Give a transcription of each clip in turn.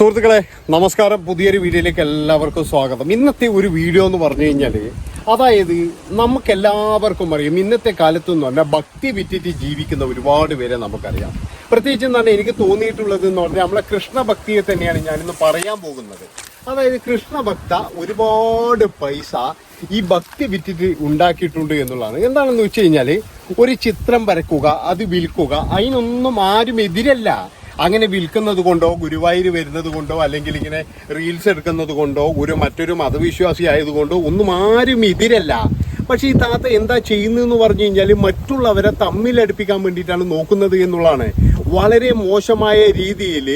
സുഹൃത്തുക്കളെ നമസ്കാരം. പുതിയൊരു വീഡിയോയിലേക്ക് എല്ലാവർക്കും സ്വാഗതം. ഇന്നത്തെ ഒരു വീഡിയോ എന്ന് പറഞ്ഞു കഴിഞ്ഞാൽ അതായത് നമുക്ക് എല്ലാവർക്കും അറിയാം ഇന്നത്തെ കാലത്ത് എന്ന് പറഞ്ഞാൽ ഭക്തി വിറ്റിട്ട് ജീവിക്കുന്ന ഒരുപാട് പേരെ നമുക്കറിയാം. പ്രത്യേകിച്ച് എന്താണ് എനിക്ക് തോന്നിയിട്ടുള്ളത് എന്ന് പറഞ്ഞാൽ നമ്മളെ കൃഷ്ണഭക്തിയെ തന്നെയാണ് ഞാനിന്ന് പറയാൻ പോകുന്നത്. അതായത് കൃഷ്ണഭക്ത ഒരുപാട് പൈസ ഈ ഭക്തി വിറ്റിട്ട് ഉണ്ടാക്കിയിട്ടുണ്ട് എന്നുള്ളതാണ്. എന്താണെന്ന് വെച്ച് കഴിഞ്ഞാൽ ഒരു ചിത്രം വരക്കുക അത് വിൽക്കുക അതിനൊന്നും ആരും എതിരല്ല. അങ്ങനെ വിൽക്കുന്നത് കൊണ്ടോ ഗുരുവായൂർ വരുന്നത് കൊണ്ടോ അല്ലെങ്കിൽ ഇങ്ങനെ റീൽസ് എടുക്കുന്നത് കൊണ്ടോ ഒരു മറ്റൊരു മതവിശ്വാസി ആയതുകൊണ്ടോ ഒന്നും ആരും എതിരല്ല. പക്ഷെ ഈ താത്ത എന്താ ചെയ്യുന്നതെന്ന് പറഞ്ഞു കഴിഞ്ഞാൽ മറ്റുള്ളവരെ തമ്മിലടുപ്പിക്കാൻ വേണ്ടിയിട്ടാണ് നോക്കുന്നത് എന്നുള്ളതാണ്. വളരെ മോശമായ രീതിയിൽ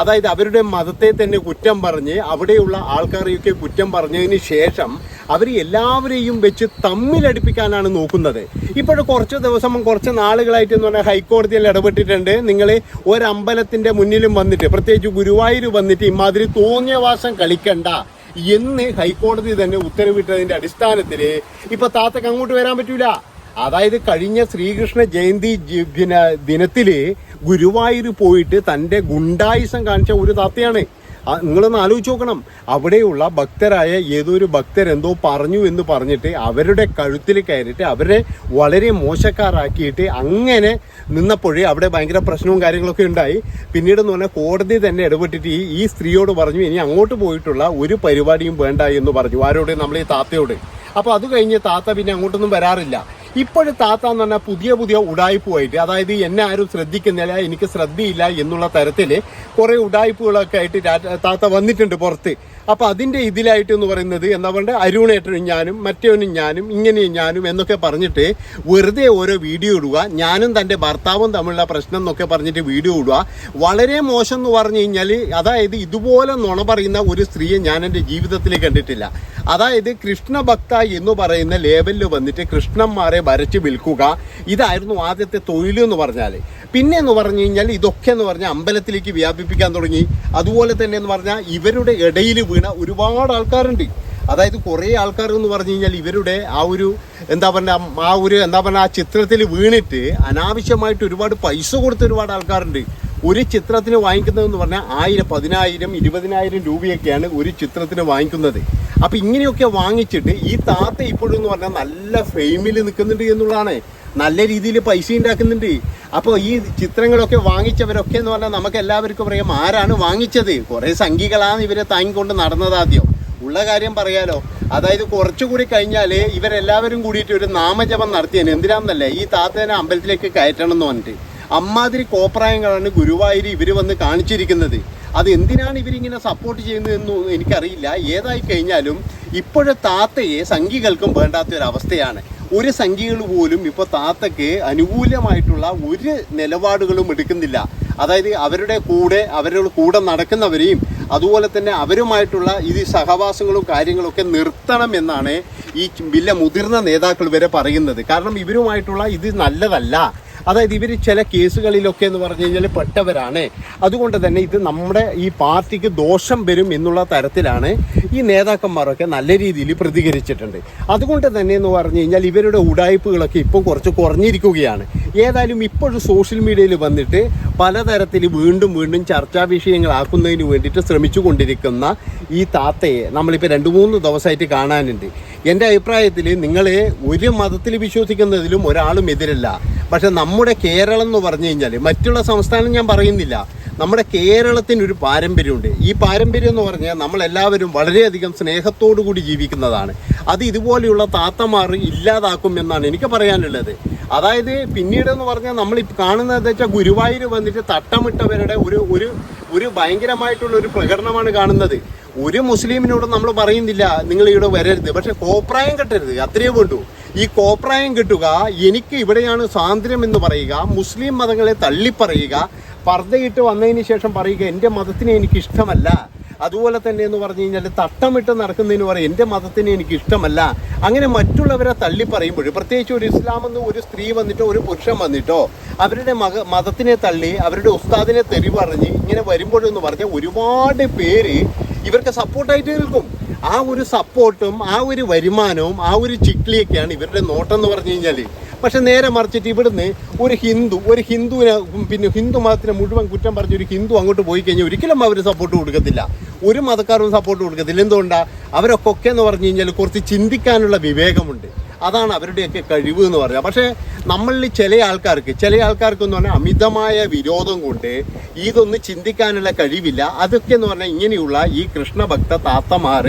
അതായത് അവരുടെ മതത്തെ തന്നെ കുറ്റം പറഞ്ഞ് അവിടെയുള്ള ആൾക്കാരെയൊക്കെ കുറ്റം പറഞ്ഞതിന് ശേഷം അവർ എല്ലാവരെയും വെച്ച് തമ്മിലടിപ്പിക്കാനാണ് നോക്കുന്നത്. ഇപ്പോഴും കുറച്ച് ദിവസം കുറച്ച് നാളുകളായിട്ട് എന്ന് പറഞ്ഞാൽ ഹൈക്കോടതിയിൽ ഇടപെട്ടിട്ടുണ്ട്. നിങ്ങൾ ഒരമ്പലത്തിന്റെ മുന്നിലും വന്നിട്ട് പ്രത്യേകിച്ച് ഗുരുവായൂർ വന്നിട്ട് ഇമാതിരി തോന്നിയ വാസം കളിക്കണ്ട എന്ന് ഹൈക്കോടതി തന്നെ ഉത്തരവിട്ടതിന്റെ അടിസ്ഥാനത്തിൽ ഇപ്പൊ താത്തക്ക് അങ്ങോട്ട് വരാൻ പറ്റൂല. അതായത് കഴിഞ്ഞ ശ്രീകൃഷ്ണ ജയന്തി ദിനത്തിൽ ഗുരുവായൂർ പോയിട്ട് തന്റെ ഗുണ്ടായുസം കാണിച്ച ഒരു താത്തയാണ്. നിങ്ങളൊന്ന് ആലോചിച്ച് നോക്കണം. അവിടെയുള്ള ഭക്തരായ ഏതോ ഒരു ഭക്തരെന്തോ പറഞ്ഞു എന്ന് പറഞ്ഞിട്ട് അവരുടെ കഴുത്തിൽ കയറിയിട്ട് അവരെ വളരെ മോശക്കാരാക്കിയിട്ട് അങ്ങനെ നിന്നപ്പോഴേ അവിടെ ഭയങ്കര പ്രശ്നവും കാര്യങ്ങളൊക്കെ ഉണ്ടായി. പിന്നീട് എന്ന് പറഞ്ഞാൽ കോടതി തന്നെ ഇടപെട്ടിട്ട് ഈ സ്ത്രീയോട് പറഞ്ഞു ഇനി അങ്ങോട്ട് പോയിട്ടുള്ള ഒരു പരിപാടിയും വേണ്ട എന്ന് പറഞ്ഞു. ആരോട്? നമ്മൾ ഈ താത്തയോട്. അപ്പോൾ അത് കഴിഞ്ഞ് താത്ത പിന്നെ അങ്ങോട്ടൊന്നും വരാറില്ല. ഇപ്പോഴും താത്ത എന്ന് പറഞ്ഞാൽ പുതിയ പുതിയ ഉടായ്പുമായിട്ട് അതായത് എന്നെ ആരും ശ്രദ്ധിക്കുന്നില്ല എനിക്ക് ശ്രദ്ധയില്ല എന്നുള്ള തരത്തിൽ കുറെ ഉടായ്പകളൊക്കെ ആയിട്ട് താത്ത വന്നിട്ടുണ്ട് പുറത്ത്. അപ്പൊ അതിന്റെ ഇതിലായിട്ട് എന്ന് പറയുന്നത് എന്താ പറയുക അരുണേട്ടനും ഞാനും മറ്റേവനും ഞാനും ഇങ്ങനെയും ഞാനും എന്നൊക്കെ പറഞ്ഞിട്ട് വെറുതെ ഓരോ വീഡിയോ ഇടുക ഞാനും തന്റെ ഭർത്താവും തമ്മിലുള്ള പ്രശ്നം എന്നൊക്കെ പറഞ്ഞിട്ട് വീഡിയോ ഇടുക. വളരെ മോശം എന്ന് പറഞ്ഞു കഴിഞ്ഞാൽ അതായത് ഇതുപോലെ നുണ പറയുന്ന ഒരു സ്ത്രീയെ ഞാൻ എന്റെ ജീവിതത്തിൽ കണ്ടിട്ടില്ല. അതായത് കൃഷ്ണഭക്ത എന്ന് പറയുന്ന ലേബലിൽ വന്നിട്ട് കൃഷ്ണന്മാരെ വരച്ച് വിൽക്കുക. ഇതായിരുന്നു ആദ്യത്തെ തൊഴിൽ എന്ന് പറഞ്ഞാൽ പിന്നെ എന്ന് പറഞ്ഞു കഴിഞ്ഞാൽ ഇതൊക്കെ എന്ന് പറഞ്ഞാൽ അമ്പലത്തിലേക്ക് വ്യാപിപ്പിക്കാൻ തുടങ്ങി. അതുപോലെ തന്നെ എന്ന് പറഞ്ഞാൽ ഇവരുടെ ഇടയിൽ വീണ ഒരുപാട് ആൾക്കാരുണ്ട്. അതായത് കുറേ ആൾക്കാർ എന്ന് പറഞ്ഞു കഴിഞ്ഞാൽ ഇവരുടെ ആ ഒരു എന്താ പറയുക ആ ഒരു എന്താ പറയുക ആ ചിത്രത്തിൽ വീണിട്ട് അനാവശ്യമായിട്ട് ഒരുപാട് പൈസ കൊടുത്ത ഒരുപാട് ആൾക്കാരുണ്ട്. ഒരു ചിത്രത്തിന് വാങ്ങിക്കുന്നതെന്ന് പറഞ്ഞാൽ ആയിരം പതിനായിരം ഇരുപതിനായിരം രൂപയൊക്കെയാണ് ഒരു ചിത്രത്തിന് വാങ്ങിക്കുന്നത്. അപ്പൊ ഇങ്ങനെയൊക്കെ വാങ്ങിച്ചിട്ട് ഈ താത്ത ഇപ്പോഴും എന്ന് പറഞ്ഞാൽ നല്ല ഫെയിമിൽ നിൽക്കുന്നുണ്ട് എന്നുള്ളതാണ്. നല്ല രീതിയിൽ പൈസ ഉണ്ടാക്കുന്നുണ്ട്. അപ്പോൾ ഈ ചിത്രങ്ങളൊക്കെ വാങ്ങിച്ചവരൊക്കെ എന്ന് പറഞ്ഞാൽ നമുക്ക് എല്ലാവർക്കും പറയാം ആരാണ് വാങ്ങിച്ചത്. കുറേ സംഖ്യകളാണ് ഇവരെ താങ്ങിക്കൊണ്ട് നടന്നത് ആദ്യം. ഉള്ള കാര്യം പറയാലോ. അതായത് കുറച്ചുകൂടി കഴിഞ്ഞാൽ ഇവരെല്ലാവരും കൂടിയിട്ട് ഒരു നാമജപം നടത്തിയാണ് എന്തിനാണെന്നല്ലേ ഈ താത്തേനെ അമ്പലത്തിലേക്ക് കയറ്റണം എന്ന് പറഞ്ഞിട്ട്. അമ്മാതിരി കോപ്രായങ്ങളാണ് ഗുരുവായൂർ ഇവർ വന്ന് കാണിച്ചിരിക്കുന്നത്. അത് എന്തിനാണ് ഇവരിങ്ങനെ സപ്പോർട്ട് ചെയ്യുന്നതെന്നും എനിക്കറിയില്ല. ഏതായി കഴിഞ്ഞാലും ഇപ്പോഴത്തെ താത്തയെ സംഘികൾക്കും വേണ്ടാത്ത ഒരു അവസ്ഥയാണ്. ഒരു സംഖ്യകൾ പോലും ഇപ്പോൾ താത്തയ്ക്ക് അനുകൂലമായിട്ടുള്ള ഒരു നിലപാടുകളും എടുക്കുന്നില്ല. അതായത് അവരുടെ കൂടെ അവരുടെ കൂടെ നടക്കുന്നവരെയും അതുപോലെ തന്നെ അവരുമായിട്ടുള്ള ഇത് സഹവാസങ്ങളും കാര്യങ്ങളൊക്കെ നിർത്തണം എന്നാണ് ഈ വലിയ മുതിർന്ന നേതാക്കൾ വരെ പറയുന്നത്. കാരണം ഇവരുമായിട്ടുള്ള ഇത് നല്ലതല്ല. അതായത് ഇവർ ചില കേസുകളിലൊക്കെ എന്ന് പറഞ്ഞു കഴിഞ്ഞാൽ പെട്ടവരാണ്. അതുകൊണ്ട് തന്നെ ഇത് നമ്മുടെ ഈ പാർട്ടിക്ക് ദോഷം വരും എന്നുള്ള തരത്തിലാണ് ഈ നേതാക്കന്മാരൊക്കെ നല്ല രീതിയിൽ പ്രതികരിച്ചിട്ടുണ്ട്. അതുകൊണ്ട് തന്നെ എന്ന് പറഞ്ഞു കഴിഞ്ഞാൽ ഇവരുടെ ഉടായ്പകളൊക്കെ ഇപ്പോൾ കുറച്ച് കുറഞ്ഞിരിക്കുകയാണ്. ഏതായാലും ഇപ്പോഴും സോഷ്യൽ മീഡിയയിൽ വന്നിട്ട് പലതരത്തിൽ വീണ്ടും വീണ്ടും ചർച്ചാ വിഷയങ്ങളാക്കുന്നതിന് വേണ്ടിയിട്ട് ശ്രമിച്ചു കൊണ്ടിരിക്കുന്ന ഈ താത്തയെ നമ്മളിപ്പോൾ രണ്ട് മൂന്ന് ദിവസമായിട്ട് കാണാനുണ്ട്. എന്റെ അഭിപ്രായത്തിൽ നിങ്ങൾ ഒരു മതത്തിൽ വിശ്വസിക്കുന്നതിലും ഒരാളും എതിരല്ല. പക്ഷെ നമ്മുടെ കേരളം എന്ന് പറഞ്ഞു കഴിഞ്ഞാൽ മറ്റുള്ള സംസ്ഥാനം ഞാൻ പറയുന്നില്ല. നമ്മുടെ കേരളത്തിന് ഒരു പാരമ്പര്യമുണ്ട്. ഈ പാരമ്പര്യം എന്ന് പറഞ്ഞാൽ നമ്മളെല്ലാവരും വളരെയധികം സ്നേഹത്തോടു കൂടി ജീവിക്കുന്നതാണ്. അത് ഇതുപോലെയുള്ള താത്തമാർ ഇല്ലാതാക്കും എന്നാണ് എനിക്ക് പറയാനുള്ളത്. അതായത് പിന്നീട് എന്ന് പറഞ്ഞാൽ നമ്മൾ കാണുന്നത് വെച്ചാൽ ഗുരുവായൂർ വന്നിട്ട് തട്ടമിട്ടവരുടെ ഒരു ഒരു ഒരു ഭയങ്കരമായിട്ടുള്ള ഒരു പ്രകടനമാണ് കാണുന്നത്. ഒരു മുസ്ലിമിനോട് നമ്മൾ പറയുന്നില്ല നിങ്ങൾ ഇവിടെ വരരുത്. പക്ഷെ കോപ്രായം കെട്ടരുത്. അത്രയേ വേണ്ടൂ. ഈ കോപ്രായം കിട്ടുക എനിക്ക് ഇവിടെയാണ് സ്വാതന്ത്ര്യം എന്ന് പറയുക മുസ്ലിം മതങ്ങളെ തള്ളിപ്പറയുക പർദ്ദയിട്ട് വന്നതിന് ശേഷം പറയുക എന്റെ മതത്തിനെ എനിക്ക് ഇഷ്ടമല്ല. അതുപോലെ തന്നെ എന്ന് പറഞ്ഞു കഴിഞ്ഞാൽ തട്ടമിട്ട് നടക്കുന്നതിന് പറയും എന്റെ മതത്തിന് എനിക്ക് ഇഷ്ടമല്ല. അങ്ങനെ മറ്റുള്ളവരെ തള്ളി പറയുമ്പോൾ പ്രത്യേകിച്ച് ഒരു ഇസ്ലാം എന്ന് ഒരു സ്ത്രീ വന്നിട്ടോ ഒരു പുരുഷൻ വന്നിട്ടോ അവരുടെ മക മതത്തിനെ തള്ളി അവരുടെ ഉസ്താദിനെ തെറി പറഞ്ഞ് ഇങ്ങനെ വരുമ്പോഴെന്ന് പറഞ്ഞാൽ ഒരുപാട് പേര് ഇവർക്ക് സപ്പോർട്ടായിട്ട് നിൽക്കും. ആ ഒരു സപ്പോർട്ടും ആ ഒരു വരുമാനവും ആ ഒരു ചിക്ലിയൊക്കെയാണ് ഇവരുടെ നോട്ടം എന്ന് പറഞ്ഞു കഴിഞ്ഞാൽ പക്ഷെ നേരെ മറിച്ചിട്ട് ഇവിടുന്ന് ഒരു ഹിന്ദു ഒരു ഹിന്ദുവിനെ പിന്നെ ഹിന്ദു മതത്തിനെ മുഴുവൻ കുറ്റം പറഞ്ഞ് ഒരു ഹിന്ദു അങ്ങോട്ട് പോയി കഴിഞ്ഞാൽ ഒരിക്കലും അവർ സപ്പോർട്ട് കൊടുക്കത്തില്ല. ഒരു മതക്കാരും സപ്പോർട്ട് കൊടുക്കത്തില്ല. എന്തുകൊണ്ടാണ് അവരൊക്കെ എന്ന് പറഞ്ഞു കഴിഞ്ഞാൽ കുറച്ച് ചിന്തിക്കാനുള്ള വിവേകമുണ്ട്. അതാണ് അവരുടെയൊക്കെ കഴിവ് എന്ന് പറയുന്നത് പക്ഷേ നമ്മളിൽ ചില ആൾക്കാർക്ക് ചില ആൾക്കാർക്ക് എന്ന് പറഞ്ഞാൽ അമിതമായ വിരോധം കൊണ്ട് ഇതൊന്ന് ചിന്തിക്കാനുള്ള കഴിവില്ല. അതൊക്കെ എന്ന് പറഞ്ഞാൽ ഇങ്ങനെയുള്ള ഈ കൃഷ്ണഭക്ത താത്തമാർ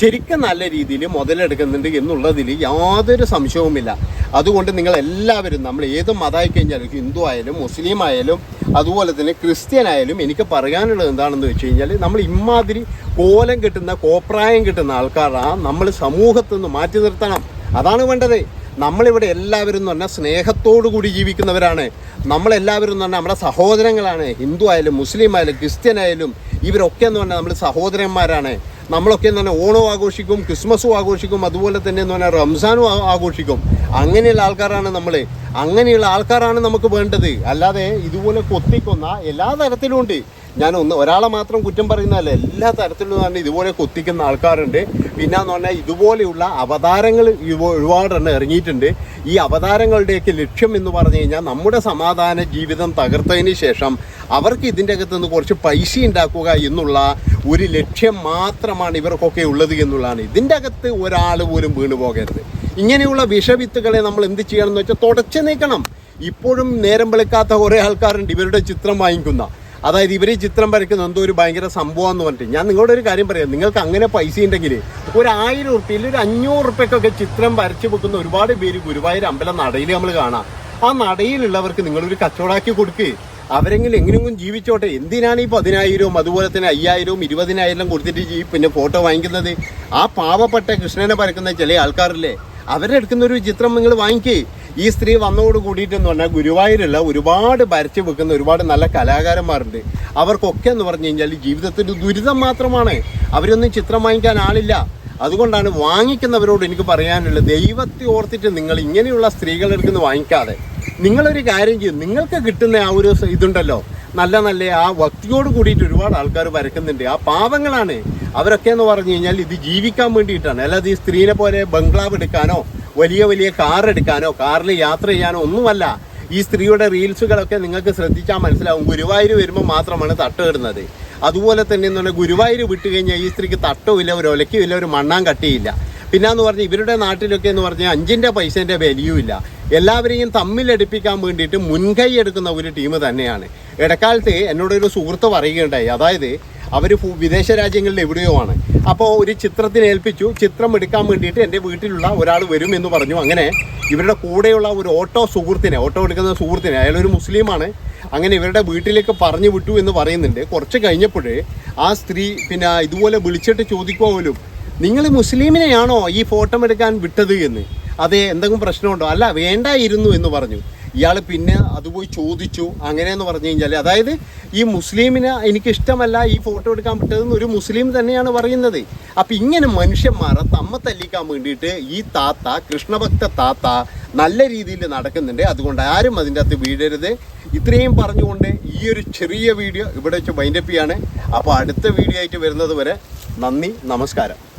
ശരിക്കും നല്ല രീതിയിൽ മുതലെടുക്കുന്നുണ്ട് എന്നുള്ളതിൽ യാതൊരു സംശയവുമില്ല. അതുകൊണ്ട് നിങ്ങൾ എല്ലാവരും നമ്മൾ ഏത് മതമായി കഴിഞ്ഞാലും ഹിന്ദു ആയാലും മുസ്ലിം ആയാലും അതുപോലെ തന്നെ ക്രിസ്ത്യൻ ആയാലും എനിക്ക് പറയാനുള്ളത് എന്താണെന്ന് വെച്ച് കഴിഞ്ഞാൽ നമ്മൾ ഇമാതിരി കോലം കിട്ടുന്ന കോപ്രായം കിട്ടുന്ന ആൾക്കാരാണ് നമ്മൾ സമൂഹത്തിൽ നിന്ന് മാറ്റി നിർത്തണം. അതാണ് വേണ്ടത്. നമ്മളിവിടെ എല്ലാവരും എന്ന് പറഞ്ഞാൽ സ്നേഹത്തോടു കൂടി ജീവിക്കുന്നവരാണ്. നമ്മളെല്ലാവരും എന്ന് പറഞ്ഞാൽ നമ്മുടെ സഹോദരങ്ങളാണ്. ഹിന്ദു ആയാലും മുസ്ലിം ആയാലും ക്രിസ്ത്യൻ ആയാലും ഇവരൊക്കെ എന്ന് പറഞ്ഞാൽ നമ്മൾ സഹോദരന്മാരാണ്. നമ്മളൊക്കെ എന്ന് പറഞ്ഞാൽ ഓണവും ആഘോഷിക്കും ക്രിസ്മസും ആഘോഷിക്കും അതുപോലെ തന്നെ എന്ന് പറഞ്ഞാൽ റംസാനും ആഘോഷിക്കും. അങ്ങനെയുള്ള ആൾക്കാരാണ് നമ്മൾ അങ്ങനെയുള്ള ആൾക്കാരാണ് നമുക്ക് വേണ്ടത്. അല്ലാതെ ഇതുപോലെ കൊത്തിക്കൊന്ന എല്ലാ തരത്തിലും ഉണ്ട്. ഞാൻ ഒന്ന് ഒരാളെ മാത്രം കുറ്റം പറയുന്നതല്ല എല്ലാ തരത്തിലും തന്നെ ഇതുപോലെ കൊത്തിക്കുന്ന ആൾക്കാരുണ്ട്. പിന്നെ എന്ന് പറഞ്ഞാൽ ഇതുപോലെയുള്ള അവതാരങ്ങൾ ഒരുപാടെണ്ണം ഇറങ്ങിയിട്ടുണ്ട്. ഈ അവതാരങ്ങളുടെയൊക്കെ ലക്ഷ്യം എന്ന് പറഞ്ഞു കഴിഞ്ഞാൽ നമ്മുടെ സമാധാന ജീവിതം തകർത്തതിന് ശേഷം അവർക്ക് ഇതിന്റെ അകത്ത് നിന്ന് കുറച്ച് പൈസ ഉണ്ടാക്കുക എന്നുള്ള ഒരു ലക്ഷ്യം മാത്രമാണ് ഇവർക്കൊക്കെ ഉള്ളത് എന്നുള്ളതാണ്. ഇതിന്റെ അകത്ത് ഒരാൾ പോലും വീണു പോകരുത്. ഇങ്ങനെയുള്ള വിഷവിത്തുകളെ നമ്മൾ എന്ത് ചെയ്യണം എന്ന് വെച്ചാൽ തുടച്ചു നീക്കണം. ഇപ്പോഴും നേരം വിളിക്കാത്ത കുറേ ആൾക്കാരുണ്ട് ഇവരുടെ ചിത്രം വാങ്ങിക്കുന്ന. അതായത് ഇവർ ചിത്രം വരയ്ക്കുന്ന എന്തോ ഒരു ഭയങ്കര സംഭവം എന്ന് പറഞ്ഞിട്ട്. ഞാൻ നിങ്ങളോട് ഒരു കാര്യം പറയാം. നിങ്ങൾക്ക് അങ്ങനെ പൈസ ഉണ്ടെങ്കിൽ ഒരു ആയിരം ഉറുപ്പ്യയിൽ ഒരു അഞ്ഞൂറ് ഉറുപ്പ്യക്കൊക്കെ ചിത്രം വരച്ച് വെക്കുന്ന ഒരുപാട് പേര് ഗുരുവായൂർ അമ്പലം നടയിൽ നമ്മൾ കാണാം. ആ നടയിലുള്ളവർക്ക് നിങ്ങളൊരു കച്ചവടാക്കി കൊടുക്ക്. അവരെങ്കിലും എങ്ങനെയെങ്കിലും ജീവിച്ചോട്ടെ. എന്തിനാണ് ഈ പതിനായിരവും അതുപോലെ തന്നെ അയ്യായിരവും ഇരുപതിനായിരം കൊടുത്തിട്ട് ഈ പിന്നെ ഫോട്ടോ വാങ്ങിക്കുന്നത്? ആ പാവപ്പെട്ട കൃഷ്ണനെ പരക്കുന്ന ചില ആൾക്കാരില്ലേ? അവരുടെ എടുക്കുന്ന ഒരു ചിത്രം നിങ്ങൾ വാങ്ങിക്കേ. ഈ സ്ത്രീ വന്നതോട് കൂടിയിട്ടെന്ന് പറഞ്ഞാൽ ഗുരുവായൂരുള്ള ഒരുപാട് വരച്ച് വെക്കുന്ന ഒരുപാട് നല്ല കലാകാരന്മാരുണ്ട്. അവർക്കൊക്കെ എന്ന് പറഞ്ഞു കഴിഞ്ഞാൽ ജീവിതത്തിന്റെ ദുരിതം മാത്രമാണ്. അവരൊന്നും ചിത്രം വാങ്ങിക്കാൻ ആളില്ല. അതുകൊണ്ടാണ് വാങ്ങിക്കുന്നവരോട് എനിക്ക് പറയാനുള്ളത് ദൈവത്തെ ഓർത്തിട്ട് നിങ്ങൾ ഇങ്ങനെയുള്ള സ്ത്രീകളെടുക്കുന്നു വാങ്ങിക്കാതെ. നിങ്ങളൊരു കാര്യം ചെയ്യും നിങ്ങൾക്ക് കിട്ടുന്ന ആ ഒരു ഇതുണ്ടല്ലോ നല്ല നല്ല ആ ഭക്തിയോട് കൂടിയിട്ട് ഒരുപാട് ആൾക്കാർ വരക്കുന്നുണ്ട് ആ പാവങ്ങളാണ്. അവരൊക്കെ എന്ന് പറഞ്ഞു കഴിഞ്ഞാൽ ഇത് ജീവിക്കാൻ വേണ്ടിയിട്ടാണ്. അല്ലാതെ ഈ സ്ത്രീനെ പോലെ ബംഗ്ലാവ് എടുക്കാനോ വലിയ വലിയ കാർ എടുക്കാനോ കാറിൽ യാത്ര ചെയ്യാനോ ഒന്നുമല്ല. ഈ സ്ത്രീയുടെ റീൽസുകളൊക്കെ നിങ്ങൾക്ക് ശ്രദ്ധിച്ചാൽ മനസ്സിലാവും. ഗുരുവായൂർ വരുമ്പോൾ മാത്രമാണ് തട്ട് ഇടുന്നത് അതുപോലെ തന്നെ എന്ന് പറഞ്ഞാൽ ഗുരുവായൂർ വിട്ടുകഴിഞ്ഞാൽ ഈ സ്ത്രീക്ക് തട്ടവും ഇല്ല ഒരു ഒലയ്ക്കുമില്ല ഒരു മണ്ണാൻ കട്ടിയില്ല. പിന്നെന്ന് പറഞ്ഞാൽ ഇവരുടെ നാട്ടിലൊക്കെ എന്ന് പറഞ്ഞാൽ അഞ്ചിന്റെ പൈസേന്റെ വാല്യൂ ഇല്ല. എല്ലാവരെയും തമ്മിലടുപ്പിക്കാൻ വേണ്ടിയിട്ട് മുൻകൈ എടുക്കുന്ന ഒരു ടീം തന്നെയാണ്. ഇടക്കാലത്ത് എന്നോടൊരു സുഹൃത്ത് പറയുകയുണ്ടായി. അതായത് അവർ വിദേശ രാജ്യങ്ങളിൽ എവിടെയോ ആണ്. അപ്പോൾ ഒരു ചിത്രത്തിന് ഏൽപ്പിച്ചു. ചിത്രം എടുക്കാൻ വേണ്ടിയിട്ട് എന്റെ വീട്ടിലുള്ള ഒരാൾ വരും എന്ന് പറഞ്ഞു. അങ്ങനെ ഇവരുടെ കൂടെയുള്ള ഒരു ഓട്ടോ സുഹൃത്തിനെ ഓട്ടോ എടുക്കുന്ന സുഹൃത്തിനെ അയാളൊരു മുസ്ലിമാണ് അങ്ങനെ ഇവരുടെ വീട്ടിലേക്ക് പറഞ്ഞു വിട്ടു എന്ന് പറയുന്നുണ്ട്. കുറച്ച് കഴിഞ്ഞപ്പോഴേ ആ സ്ത്രീ പിന്നെ ഇതുപോലെ വിളിച്ചിട്ട് ചോദിക്കുക പോലും നിങ്ങൾ മുസ്ലിമിനെയാണോ ഈ ഫോട്ടോ എടുക്കാൻ വിട്ടത് എന്ന്? അതെ എന്തെങ്കിലും പ്രശ്നമുണ്ടോ? അല്ല വേണ്ടായിരുന്നു എന്ന് പറഞ്ഞു. ഇയാൾ പിന്നെ അതുപോയി ചോദിച്ചു. അങ്ങനെയെന്ന് പറഞ്ഞു കഴിഞ്ഞാൽ അതായത് ഈ മുസ്ലിമിന് എനിക്കിഷ്ടമല്ല ഈ ഫോട്ടോ എടുക്കാൻ പറ്റതെന്ന് ഒരു മുസ്ലിം തന്നെയാണ് പറയുന്നത്. അപ്പം ഇങ്ങനെ മനുഷ്യന്മാരെ തമ്മ തല്ലിക്കാൻ വേണ്ടിയിട്ട് ഈ താത്ത കൃഷ്ണഭക്ത താത്ത നല്ല രീതിയിൽ നടക്കുന്നുണ്ട്. അതുകൊണ്ട് ആരും അതിന്റെ അകത്ത് വീഴരുത്. ഇത്രയും പറഞ്ഞുകൊണ്ട് ഈ ഒരു ചെറിയ വീഡിയോ ഇവിടെ വെച്ച് വൈൻഡപ്പ് ചെയ്യാണ്. അപ്പോൾ അടുത്ത വീഡിയോ ആയിട്ട് വരുന്നത് വരെ നന്ദി നമസ്കാരം.